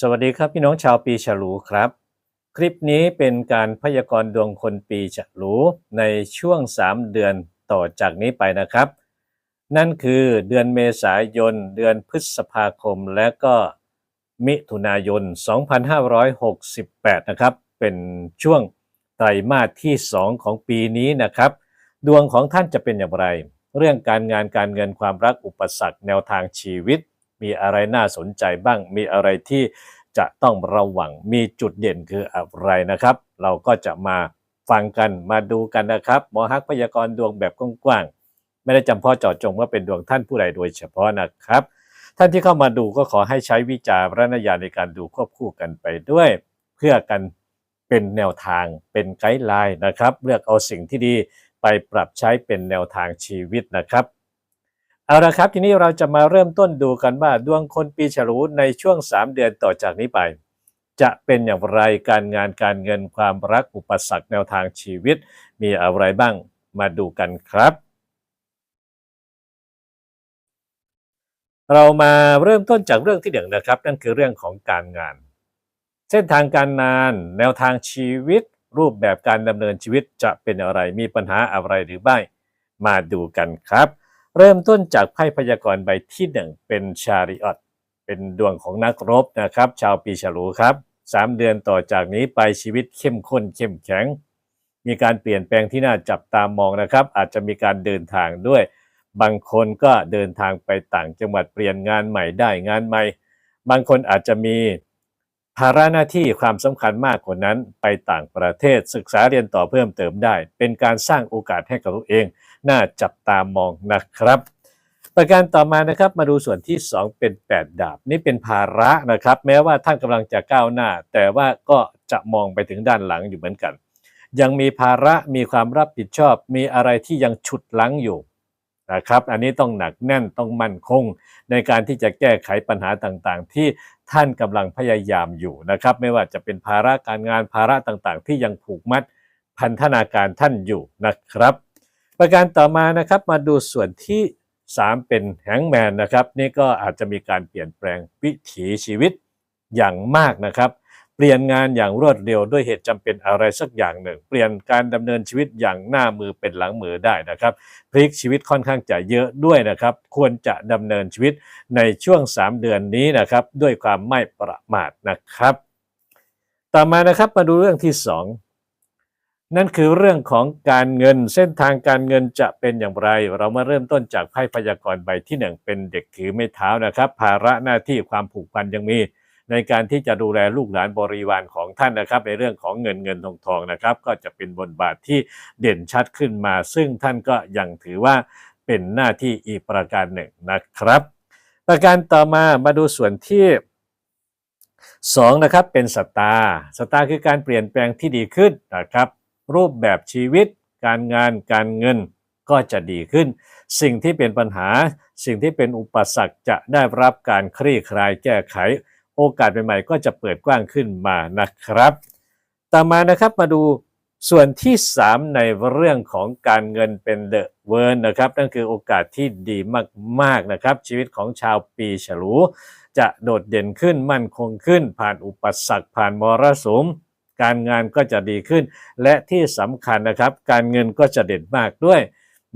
สวัสดีครับพี่น้องชาวปีฉลูครับ คลิปนี้เป็นการพยากรณ์ดวงคนปีฉลูในช่วง 3 เดือนต่อจากนี้ไปนะครับ นั่นคือเดือนเมษายน เดือนพฤษภาคม และก็มิถุนายน 2568 นะครับ เป็นช่วงไตรมาสที่ 2 ของปีนี้นะครับ ดวงของท่านจะเป็นอย่างไร เรื่องการงานการเงินความรักอุปสรรคแนวทางชีวิต มีอะไรน่าสนใจบ้าง มีอะไรที่จะต้องระวัง มีจุดเด่นคืออะไรนะครับ เราก็จะมาฟังกันมาดูกันนะครับหมอฮักพยากรณ์ดวงแบบกว้างๆไม่ได้จำเพาะเจาะจงว่าเป็นดวงท่านผู้ใดโดยเฉพาะนะครับ ท่านที่เข้ามาดูก็ขอให้ใช้วิจารณญาณในการดูควบคู่กันไปด้วย เพื่อกันเป็นแนวทางเป็นไกด์ไลน์นะครับ เลือกเอาสิ่งที่ดีไปปรับใช้เป็นแนวทางชีวิตนะครับ เอาละครับ ทีนี้เราจะมาเริ่มต้นดูกันว่าดวงคนปีฉลูในช่วง 3 เดือนต่อจากนี้ไป จะเป็นอย่างไรการงานการเงินความรักอุปสรรคแนวทางชีวิต มีอะไรบ้างมาดูกันครับ เรามาเริ่มต้นจากเรื่องที่หนึ่งนะครับ นั่นคือเรื่องของการงาน เส้นทางการงาน แนวทางชีวิต รูปแบบการดำเนินชีวิตจะเป็นอะไรมีปัญหาอะไรหรือไม่มาดูกันครับ เริ่มต้นจากไพ่พยากรณ์ใบที่หนึ่งเป็นชาริออตเป็นดวงของนักรบนะครับ ชาวปีฉลูครับสามเดือนต่อจากนี้ไปชีวิตเข้มข้นเข้มแข็ง มีการเปลี่ยนแปลงที่น่าจับตามองนะครับ อาจจะมีการเดินทางด้วย บางคนก็เดินทางไปต่างจังหวัดเปลี่ยนงานใหม่ได้งานใหม่ บางคนอาจจะมีภาระหน้าที่ความสำคัญมากกว่านั้นไปต่างประเทศศึกษาเรียนต่อเพิ่มเติมได้ เป็นการสร้างโอกาสให้กับตัวเอง น่าจับตามองนะครับ ประการต่อมานะครับมาดูส่วนที่ 2 เป็น 8 ดาบ นี่เป็นภาระนะครับ แม้ว่าท่านกำลังจะก้าวหน้า แต่ว่าก็จะมองไปถึงด้านหลังอยู่เหมือนกัน ยังมีภาระมีความรับผิดชอบ มีอะไรที่ยังฉุดลังอยู่นะครับอันนี้ต้องหนักแน่นต้องมั่นคง ในการที่จะแก้ไขปัญหาต่างๆ ที่ท่านกำลังพยายามอยู่นะครับไม่ว่าจะเป็นภาระการงานภาระต่างๆ ที่ยังผูกมัดพันธนาการท่านอยู่นะครับ ประการต่อมานะครับมาดูส่วนที่ 3 เป็นแฮงแมนนะครับ นี่ก็อาจจะมีการเปลี่ยนแปลงวิถีชีวิตอย่างมากนะครับ เปลี่ยนงานอย่างรวดเร็วด้วยเหตุจำเป็นอะไรสักอย่างหนึ่ง เปลี่ยนการดำเนินชีวิตอย่างหน้ามือเป็นหลังมือได้นะครับพลิกชีวิตค่อนข้างจะเยอะด้วยนะครับ ควรจะดำเนินชีวิตในช่วง 3 เดือนนี้นะครับ ด้วยความไม่ประมาทนะครับ ต่อมานะครับมาดูเรื่องที่ 2 นั่นคือเรื่องของการเงินเส้นทางการเงินจะเป็นอย่างไร เรามาเริ่มต้นจากไพ่พยากรณ์ใบที่หนึ่งเป็นเด็กถือไม้เท้านะครับ ภาระหน้าที่ความผูกพันยังมี ในการที่จะดูแลลูกหลานบริวารของท่านนะครับ ในเรื่องของเงินเงินทองทองนะครับ ก็จะเป็นบทบาทที่เด่นชัดขึ้นมา ซึ่งท่านก็ยังถือว่าเป็นหน้าที่อีกประการหนึ่งนะครับ ประการต่อมามาดูส่วนที่สองนะครับเป็นสตาร์สตาร์คือการเปลี่ยนแปลงที่ดีขึ้นนะครับ รูปแบบชีวิต การงานการเงินก็จะดีขึ้น สิ่งที่เป็นปัญหา สิ่งที่เป็นอุปสรรคจะได้รับการคลี่คลายแก้ไข โอกาสใหม่ๆก็จะเปิดกว้างขึ้นมานะครับ ต่อมานะครับมาดูส่วนที่ 3 ในเรื่องของการเงินเป็นเดอะเวิร์นนะครับ นั่นคือโอกาสที่ดีมากๆนะครับ ชีวิตของชาวปีฉลู จะโดดเด่นขึ้นมั่นคงขึ้น ผ่านอุปสรรคผ่านมรสุม การงานก็จะดีขึ้น และที่สำคัญนะครับ การเงินก็จะเด่นมากด้วย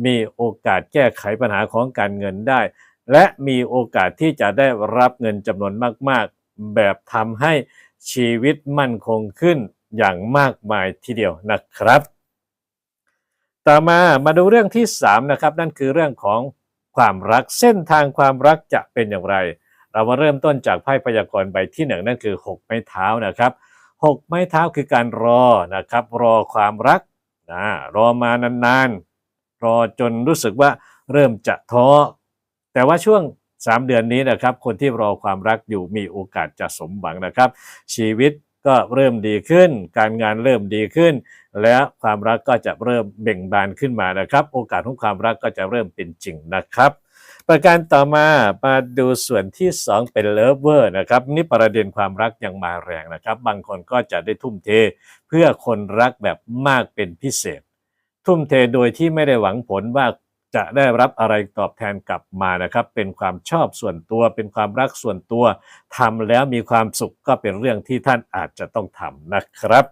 มีโอกาสแก้ไขปัญหาของการเงินได้ และมีโอกาสที่จะได้รับเงินจำนวนมาก ๆ แบบทำให้ชีวิตมั่นคงขึ้นอย่างมากมายทีเดียวนะครับ ต่อมามาดูเรื่องที่3นะครับนั่นคือเรื่องของความรักเส้นทางความรักจะเป็นอย่างไร เรามาเริ่มต้นจากไพ่พยากรณ์ใบที่หนึ่งนั่นคือ 6 ไม้เท้านะครับ 6ไม้เท้าคือการรอนะครับ รอความรักนะรอมานานๆ รอจนรู้สึกว่าเริ่มจะท้อ แต่ว่าช่วง 3 เดือนนี้นะครับ คนที่รอความรักอยู่มีโอกาสจะสมหวังนะครับ ชีวิตก็เริ่มดีขึ้น การงานเริ่มดีขึ้น และความรักก็จะเริ่มเบ่งบานขึ้นมานะครับ โอกาสของความรักก็จะเริ่มเป็นจริงนะครับ ประการต่อมามาดูส่วนที่ 2 เป็นเลิฟเวอร์นะครับ นี่ประเด็นความรักยังมาแรงนะครับ บางคนก็จะได้ทุ่มเท เพื่อคนรักแบบมากเป็นพิเศษ ทุ่มเทโดยที่ไม่ได้หวังผลว่าจะได้รับอะไรตอบแทนกลับมานะครับ เป็นความชอบส่วนตัว เป็นความรักส่วนตัวทำแล้วมีความสุขก็เป็นเรื่องที่ท่านอาจจะต้องทำนะครับ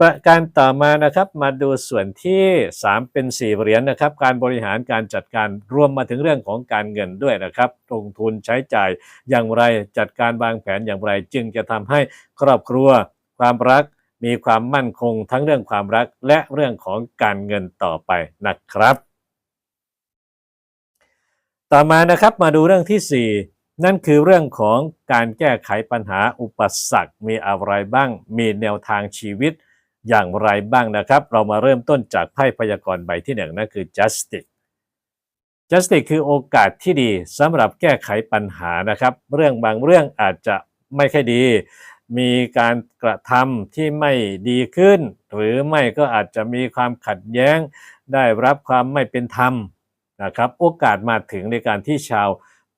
ประการต่อมานะครับมาดูส่วนที่ 3 เป็น 4 เหรียญนะครับ การบริหารการจัดการรวมมาถึงเรื่องของการเงินด้วยนะครับลงทุนใช้จ่ายอย่างไรจัดการวางแผนอย่างไร จึงจะทำให้ครอบครัว ความรักมีความมั่นคงทั้งเรื่องความรักและเรื่องของการเงินต่อไปนะครับ ต่อมานะครับมาดูเรื่องที่ 4นั่นคือเรื่องของการแก้ไขปัญหาอุปสรรคมีอะไรบ้าง มีแนวทางชีวิต อย่างไรบ้างนะครับ เรามาเริ่มต้นจากไพ่พยากรณ์ใบที่หนึ่งนั่นคือ justice justice คือโอกาสที่ดีสำหรับแก้ไขปัญหานะครับ เรื่องบางเรื่องอาจจะไม่ค่อยดี มีการกระทำที่ไม่ดีขึ้น หรือไม่ก็อาจจะมีความขัดแย้ง ได้รับความไม่เป็นธรรมนะครับ โอกาสมาถึงในการที่ชาว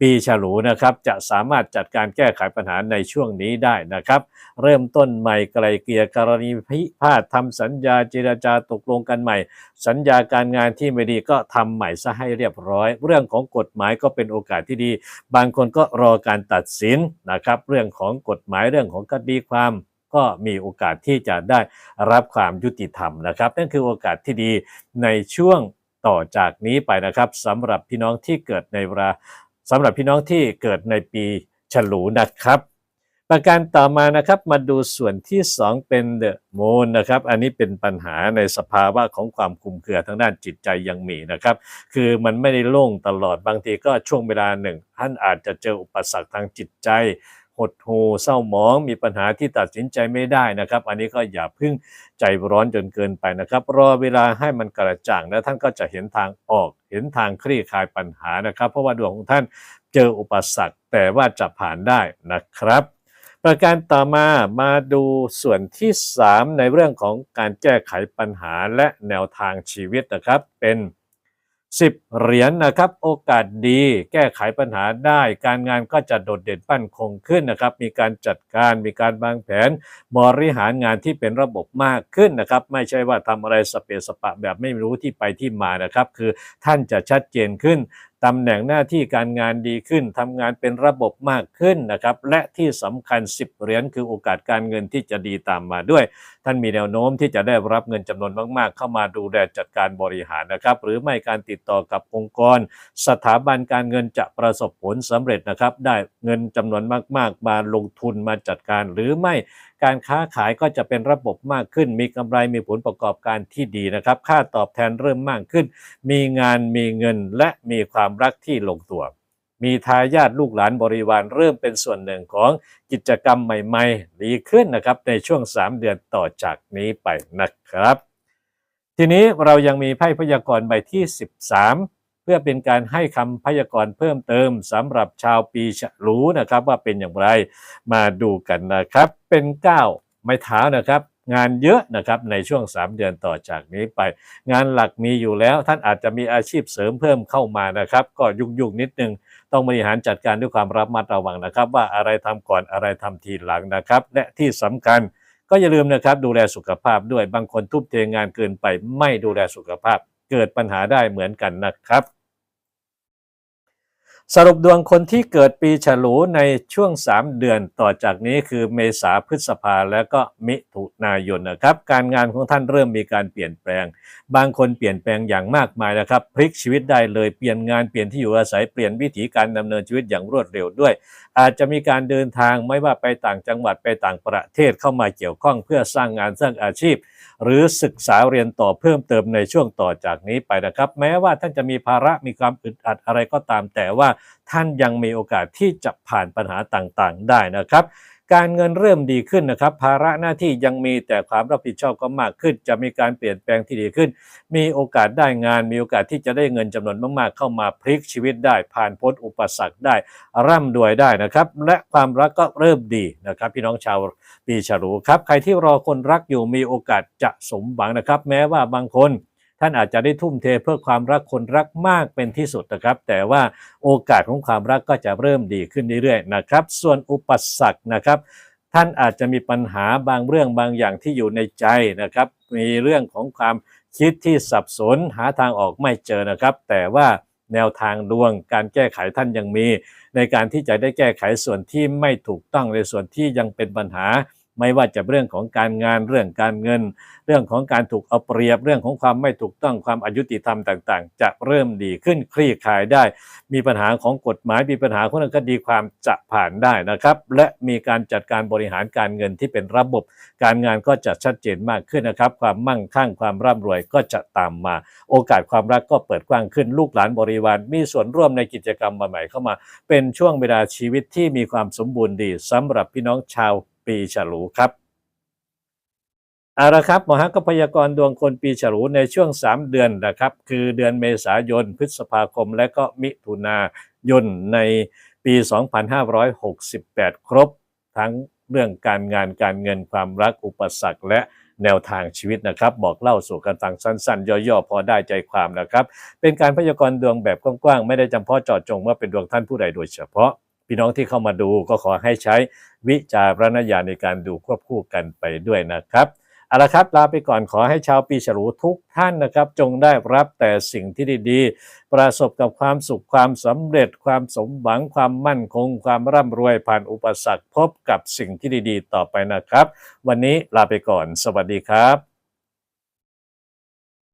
ปีฉลูนะครับจะสามารถจัดการแก้ไขปัญหาในช่วงนี้ได้นะครับ เริ่มต้นใหม่ไกลเกลี่ยกรณีพิพาททำสัญญาเจรจาตกลงกันใหม่ สัญญาการงานที่ไม่ดีก็ทำใหม่ซะให้เรียบร้อย เรื่องของกฎหมายก็เป็นโอกาสที่ดี บางคนก็รอการตัดสินนะครับ เรื่องของกฎหมายเรื่องของคดีความก็มีโอกาสที่จะได้รับความยุติธรรมนะครับ นั่นคือโอกาสที่ดีในช่วงต่อจากนี้ไปนะครับสำหรับพี่น้องที่เกิดในเวลา สำหรับพี่น้องที่เกิดในปีฉลูนะครับ ประการต่อมานะครับมาดูส่วนที่ 2 เป็นเดอะมูนนะครับ อันนี้เป็นปัญหาในสภาวะของความคุมเครือทางด้านจิตใจยังมีนะครับ คือมันไม่ได้โล่งตลอดบางทีก็ช่วงเวลาหนึ่งท่านอาจจะเจออุปสรรคทางจิตใจ หดหูเศร้าหมอง มีปัญหาที่ตัดสินใจไม่ได้นะครับ อันนี้ก็อย่าพึ่งใจร้อนจนเกินไปนะครับ รอเวลาให้มันกระจ่างแล้วท่านก็จะเห็นทางออก เห็นทางคลี่คลายปัญหานะครับ เพราะว่าดวงของท่านเจออุปสรรคแต่ว่าจะผ่านได้นะครับประการต่อมามาดูส่วนที่ 3 ในเรื่องของการแก้ไขปัญหาและแนวทางชีวิตนะครับ เป็น 10 เหรียญนนะครับ โอกาสดีแก้ไขปัญหาได้ การงานก็จะโดดเด่นปั้นคงขึ้นนะครับ มีการจัดการมีการวางแผนบริหารงานที่เป็นระบบมากขึ้นนะครับ ไม่ใช่ว่าทำอะไรสเปสปะแบบไม่รู้ที่ไปที่มานะครับ คือท่านจะชัดเจนขึ้น ตำแหน่งหน้าที่การงานดีขึ้นทำงานเป็นระบบมากขึ้นนะครับ และที่สำคัญ 10 เหรียญคือโอกาสการเงินที่จะดีตามมาด้วย ท่านมีแนวโน้มที่จะได้รับเงินจำนวนมาก ๆ เข้ามาดูแลจัดการบริหารนะครับ หรือไม่การติดต่อกับองค์กร สถาบันการเงินจะประสบผลสำเร็จนะครับ ได้เงินจำนวนมาก ๆ มาลงทุนมาจัดการ หรือไม่ การค้าขายก็จะเป็นระบบมากขึ้น มีกำไรมีผลประกอบการที่ดีนะครับ ค่าตอบแทนเริ่มมากขึ้น มีงานมีเงินและมีความรักที่ลงตัว มีทายาทลูกหลานบริวารเริ่มเป็นส่วนหนึ่งของกิจกรรมใหม่ๆ ดีขึ้นนะครับในช่วง 3 เดือนต่อจากนี้ไปนะครับ ทีนี้เรายังมีไพ่พยากรณ์ใบที่ 13 พื่อเป็นการให้คำพยากรณ์เพิ่มเติมสำหรับชาวปีฉลูนะครับ ว่าเป็นอย่างไรมาดูกันนะครับ เป็น9ไม้เท้านะครับ งานเยอะนะครับในช่วง 3 เดือนต่อจากนี้ไป งานหลักมีอยู่แล้วท่านอาจจะมีอาชีพเสริมเพิ่มเข้ามานะครับ ก็ยุ่งๆนิดนึง ต้องบริหารจัดการด้วยความระมัดระวังนะครับ ว่าอะไรทำก่อนอะไรทำทีหลังนะครับ และที่สำคัญก็อย่าลืมนะครับ ดูแลสุขภาพด้วยบางคนทุ่มเทงานเกินไป ไม่ดูแลสุขภาพ เกิดปัญหาได้เหมือนกันนะครับ สรุปดวงคนที่เกิดปีฉลูในช่วง 3 เดือนต่อจากนี้คือเมษาพฤษภาแล้วก็มิถุนายนนะครับ การงานของท่านเริ่มมีการเปลี่ยนแปลง บางคนเปลี่ยนแปลงอย่างมากมายนะครับ พลิกชีวิตได้เลยเปลี่ยนงานเปลี่ยนที่อยู่อาศัยเปลี่ยนวิถีการดำเนินชีวิตอย่างรวดเร็วด้วย อาจจะมีการเดินทางไม่ว่าไปต่างจังหวัดไปต่างประเทศเข้ามาเกี่ยวข้องเพื่อสร้างงานสร้างอาชีพ หรือศึกษาเรียนต่อเพิ่มเติมในช่วงต่อจากนี้ไปนะครับ แม้ว่าท่านจะมีภาระมีความอึดอัดอะไรก็ตาม แต่ว่าท่านยังมีโอกาสที่จะผ่านปัญหาต่างๆ ได้นะครับ การเงินเริ่มดีขึ้นนะครับ ภาระหน้าที่ยังมีแต่ความรับผิดชอบก็มากขึ้น จะมีการเปลี่ยนแปลงที่ดีขึ้น มีโอกาสได้งาน มีโอกาสที่จะได้เงินจำนวนมากๆ เข้ามาพลิกชีวิตได้ ผ่านพ้นอุปสรรคได้ ร่ำรวยได้นะครับ และความรักก็เริ่มดีนะครับ พี่น้องชาวปีฉลูครับ ใครที่รอคนรักอยู่มีโอกาสจะสมหวังนะครับ แม้ว่าบางคน ท่านอาจจะได้ทุ่มเทเพื่อความรักคนรักมากเป็นที่สุดนะครับ แต่ว่าโอกาสของความรักก็จะเริ่มดีขึ้นเรื่อยๆนะครับ ส่วนอุปสรรคนะครับ ท่านอาจจะมีปัญหาบางเรื่องบางอย่างที่อยู่ในใจนะครับ มีเรื่องของความคิดที่สับสนหาทางออกไม่เจอนะครับ แต่ว่าแนวทางดวงการแก้ไขท่านยังมี ในการที่จะได้แก้ไขส่วนที่ไม่ถูกต้องในส่วนที่ยังเป็นปัญหา ไม่ว่าจะเรื่องของการงานเรื่องการเงิน เรื่องของการถูกเอาเปรียบเรื่องของความไม่ถูกต้องความอายุติธรรมต่างๆ จะเริ่มดีขึ้นคลี่คลายได้ มีปัญหาของกฎหมายมีปัญหาของคดีความจะผ่านได้นะครับ และมีการจัดการบริหารการเงินที่เป็นระบบ การงานก็จะชัดเจนมากขึ้นนะครับ ความมั่งคั่งความร่ำรวยก็จะตามมา โอกาสความรักก็เปิดกว้างขึ้นลูกหลานบริวารมีส่วนร่วมในกิจกรรมใหม่ๆเข้ามา เป็นช่วงเวลาชีวิตที่มีความสมบูรณ์ดีสำหรับพี่น้องชาว ปีฉลูครับเอาละครับหมอฮักก็พยากรณ์ดวงคนปีฉลูในช่วง 3 เดือนนะครับ คือเดือนเมษายน พฤษภาคม และก็มิถุนายนในปี 2568 ครบ ทั้งเรื่องการงานการเงินความรักอุปสรรคและแนวทางชีวิตนะครับ บอกเล่าสู่กันฟังสั้น ๆ ย่อๆ พอได้ใจความนะครับ เป็นการพยากรณ์ดวงแบบกว้างๆ ไม่ได้จำเพาะเจาะจงว่าเป็นดวงท่านผู้ใดโดยเฉพาะ พี่น้องที่เข้ามาดูก็ขอให้ใช้วิจารณญาณในการดูควบคู่กันไปด้วยนะครับเอาละครับลาไปก่อนขอให้ชาวปีฉลูทุกท่านนะครับ จงได้รับแต่สิ่งที่ดีๆ ประสบกับความสุขความสำเร็จ ความสมหวังความมั่นคง ความร่ำรวยผ่านอุปสรรคพบกับสิ่งที่ดีๆ ต่อไปนะครับ วันนี้ลาไปก่อน สวัสดีครับ